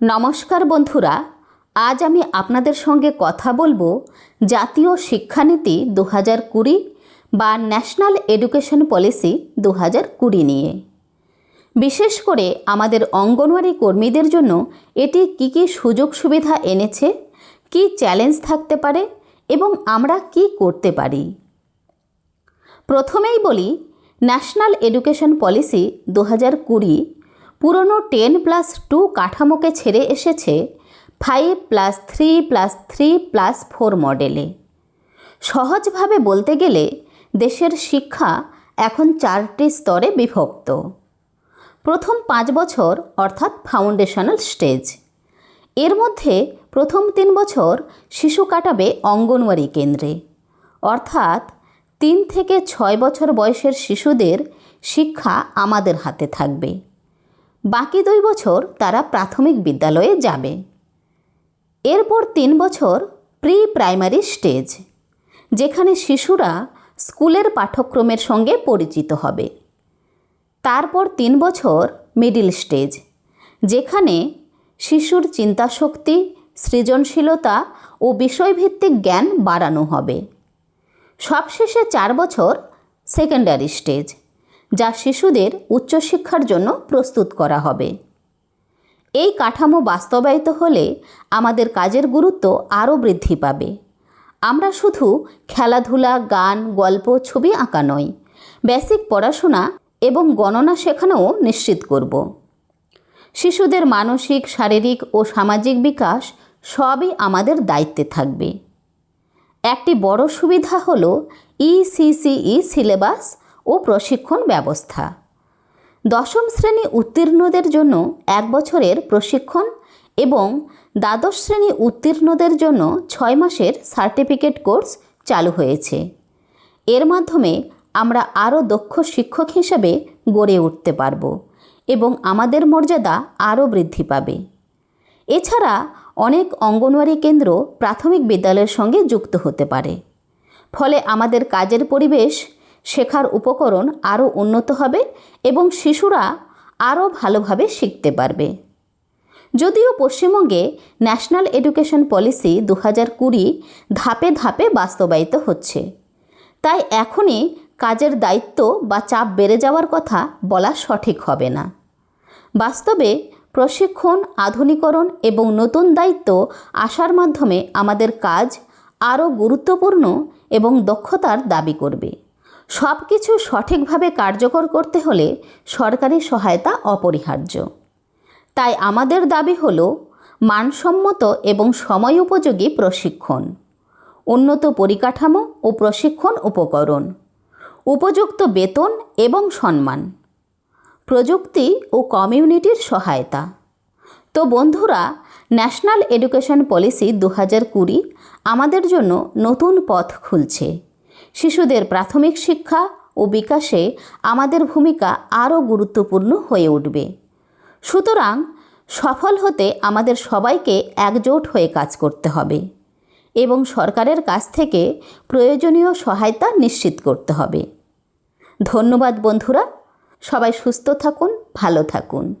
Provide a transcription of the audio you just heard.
নমস্কার বন্ধুরা, আজ আমি আপনাদের সঙ্গে কথা বলব জাতীয় শিক্ষানীতি দু হাজার কুড়ি বা ন্যাশনাল এডুকেশন পলিসি দু হাজার কুড়ি নিয়ে। বিশেষ করে আমাদের অঙ্গনওয়াড়ি কর্মীদের জন্য এটি কী কী সুযোগ সুবিধা এনেছে, কী চ্যালেঞ্জ থাকতে পারে এবং আমরা কি করতে পারি? প্রথমেই বলি, ন্যাশনাল এডুকেশন পলিসি দু হাজার কুড়ি পুরনো টেন প্লাস টু কাঠামোকে ছেড়ে এসেছে five plus three plus three plus four মডেলে। সহজভাবে বলতে গেলে দেশের শিক্ষা এখন চারটি স্তরে বিভক্ত। প্রথম পাঁচ বছর অর্থাৎ ফাউন্ডেশনাল স্টেজ। এর মধ্যে প্রথম তিন বছর শিশু কাটাবে অঙ্গনওয়াড়ি কেন্দ্রে। অর্থাৎ তিন থেকে ছয় বছর বয়সের শিশুদের শিক্ষা আমাদের হাতে থাকবে। বাকি দুই বছর তারা প্রাথমিক বিদ্যালয়ে যাবে। এরপর তিন বছর প্রি প্রাইমারি স্টেজ, যেখানে শিশুরা স্কুলের পাঠ্যক্রমের সঙ্গে পরিচিত হবে। তারপর তিন বছর মিডিল স্টেজ, যেখানে শিশুর চিন্তাশক্তি, সৃজনশীলতা ও বিষয়ভিত্তিক জ্ঞান বাড়ানো হবে। সবশেষে চার বছর সেকেন্ডারি স্টেজ যা শিশুদের উচ্চশিক্ষার জন্য প্রস্তুত করা হবে। এই কাঠামো বাস্তবায়িত হলে আমাদের কাজের গুরুত্ব আরও বৃদ্ধি পাবে। আমরা শুধু খেলাধুলা, গান, গল্প, ছবি আঁকা নয় বেসিক পড়াশোনা এবং গণনা শেখানোও নিশ্চিত করব। শিশুদের মানসিক, শারীরিক ও সামাজিক বিকাশ সবই আমাদের দায়িত্বে থাকবে। একটি বড় সুবিধা হল ইসিসিই সিলেবাস ও প্রশিক্ষণ ব্যবস্থা। দশম শ্রেণি উত্তীর্ণদের জন্য এক বছরের প্রশিক্ষণ এবং দ্বাদশ শ্রেণি উত্তীর্ণদের জন্য ছয় মাসের সার্টিফিকেট কোর্স চালু হয়েছে। এর মাধ্যমে আমরা আরও দক্ষ শিক্ষক হিসেবে গড়ে উঠতে পারব এবং আমাদের মর্যাদা আরও বৃদ্ধি পাবে। এছাড়া অনেক অঙ্গনওয়াড়ি কেন্দ্র প্রাথমিক বিদ্যালয়ের সঙ্গে যুক্ত হতে পারে। ফলে আমাদের কাজের পরিবেশ শেখার উপকরণ আরও উন্নত হবে এবং শিশুরা আরও ভালোভাবে শিখতে পারবে। যদিও পশ্চিমবঙ্গে ন্যাশনাল এডুকেশন পলিসি দু হাজার কুড়ি ধাপে ধাপে বাস্তবায়িত হচ্ছে, তাই এখনই কাজের দায়িত্ব বা চাপ বেড়ে যাওয়ার কথা বলা সঠিক হবে না। বাস্তবে প্রশিক্ষণ, আধুনিকরণ এবং নতুন দায়িত্ব আসার মাধ্যমে আমাদের কাজ আরও গুরুত্বপূর্ণ এবং দক্ষতার দাবি করবে। সব কিছু সঠিকভাবে কার্যকর করতে হলে সরকারি সহায়তা অপরিহার্য। তাই আমাদের দাবি হল, মানসম্মত এবং সময় উপযোগী প্রশিক্ষণ, উন্নত পরিকাঠামো ও প্রশিক্ষণ উপকরণ, উপযুক্ত বেতন এবং সম্মান, প্রযুক্তি ও কমিউনিটির সহায়তা। তো বন্ধুরা, ন্যাশনাল এডুকেশন পলিসি দু হাজার কুড়ি আমাদের জন্য নতুন পথ খুলছে। শিশুদের প্রাথমিক শিক্ষা ও বিকাশে আমাদের ভূমিকা আরও গুরুত্বপূর্ণ হয়ে উঠবে। সুতরাং সফল হতে আমাদের সবাইকে একজোট হয়ে কাজ করতে হবে এবং সরকারের কাছ থেকে প্রয়োজনীয় সহায়তা নিশ্চিত করতে হবে। ধন্যবাদ বন্ধুরা, সবাই সুস্থ থাকুন, ভালো থাকুন।